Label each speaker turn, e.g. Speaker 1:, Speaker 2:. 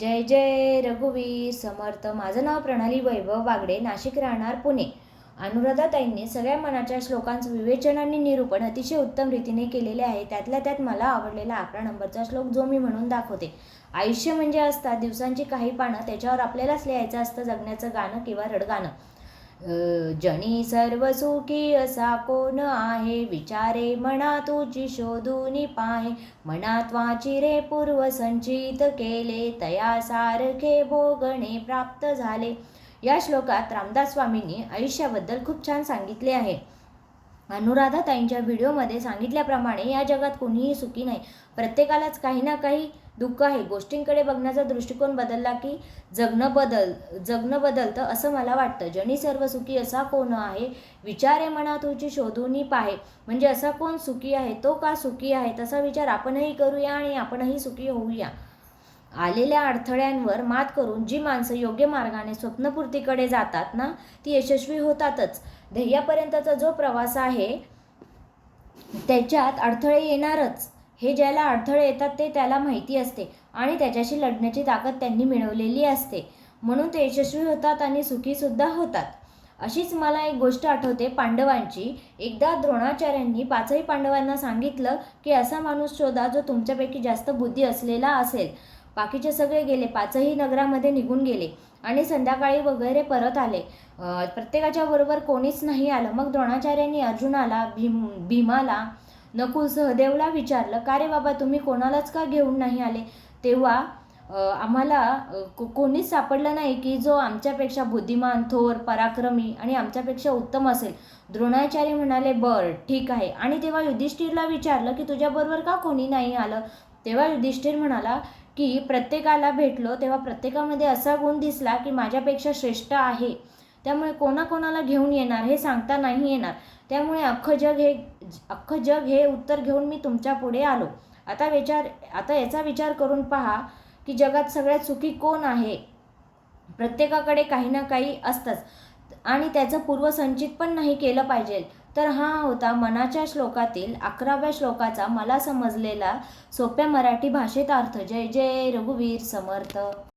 Speaker 1: जय जय रघुवीर समर्थ. माझं नाव प्रणाली वैभव बागडे नाशिक राहणार पुणे. अनुराधाताईंनी सगळ्या मनाच्या श्लोकांचं विवेचन आणि निरूपण अतिशय उत्तम रीतीने केलेले आहे. त्यातल्या त्यात मला आवडलेला अकरा नंबरचा श्लोक जो मी म्हणून दाखवते. आयुष्य म्हणजे असतात दिवसांची काही पानं त्याच्यावर आपल्यालाच लिहायचं असतं जगण्याचं गाणं किंवा रडगाणं. जणी सर्व सुखी असा कोण आहे? विचारे मना तुझी शोधून पाहे. मनात वाचिरे पूर्व संचित केले. तया सारखे भोगणे प्राप्त झाले. या श्लोकात रामदास स्वामींनी आयुष्याबद्दल खूप छान सांगितले आहे. अनुराधा ताईंच्या व्हिडिओमध्ये सांगितल्याप्रमाणे या जगात कोणीही सुखी नाही. प्रत्येकालाच काही ना काही दुःख आहे. गोष्टींकडे बघण्याचा दृष्टिकोन बदलला की जगणं बदल जगणं बदलतं असं मला वाटतं. जणी सर्व सुखी असा कोण आहे? विचारे मना तुझी शोधूनही पाहे. म्हणजे असा कोण सुखी आहे? तो का सुखी आहे? तसा विचार आपणही करूया आणि आपणही सुखी होऊया. आलेल्या अडथळ्यांवर मात करून जी माणसं योग्य मार्गाने स्वप्नपूर्तीकडे जातात ना ती यशस्वी होतातच. ध्येयापर्यंतचा जो प्रवास आहे त्याच्यात अडथळे येणारच. हे ज्याला अडथळे येतात ते त्याला माहिती असते आणि त्याच्याशी लढण्याची ताकद त्यांनी मिळवलेली असते. म्हणून ते यशस्वी होतात आणि सुखीसुद्धा होतात. अशीच मला एक गोष्ट आठवते पांडवांची. एकदा द्रोणाचार्यांनी पाचही पांडवांना सांगितलं की असा माणूस शोधा जो तुमच्यापैकी जास्त बुद्धी असलेला असेल. बाकीचे सगळे गेले पाचही नगरामध्ये निघून गेले आणि संध्याकाळी वगैरे परत आले. प्रत्येकाच्या बरोबर कोणीच नाही आलं. मग द्रोणाचार्यांनी अर्जुनाला भीम भीमाला नकुल सहदेवला विचारलं का रे बाबा तुम्ही कोणालाच का घेऊन नाही आले? तेव्हा आम्हाला को- कोणीच सापडलं नाही की जो आमच्यापेक्षा बुद्धिमान थोर पराक्रमी आणि आमच्यापेक्षा उत्तम असेल. द्रोणाचार्य म्हणाले बर ठीक आहे. आणि तेव्हा युधिष्ठिरला विचारलं की तुझ्याबरोबर का कोणी नाही आलं? तेव्हा युधिष्ठिर म्हणाला की प्रत्येकाला भेटलो तेव्हा प्रत्येकामध्ये असा गुण दिसला की माझ्यापेक्षा श्रेष्ठ आहे. त्यामुळे कोणाकोणाला घेऊन येणार हे सांगता नाही येणार. त्यामुळे अख्खं जग हे अख्खं जग हे उत्तर घेऊन मी तुमच्यापुढे आलो. आता विचार आता याचा विचार करून पहा की जगात सगळ्यात सुखी कोण आहे? प्रत्येकाकडे काही ना काही असतंच. आणि त्याचं पूर्वसंचित पण नाही केलं पाहिजे. तर हा होता मनाच्या श्लोकातील अकराव्या श्लोकाचा मला समजलेला सोप्या मराठी भाषेत अर्थ. जय जय रघुवीर समर्थ.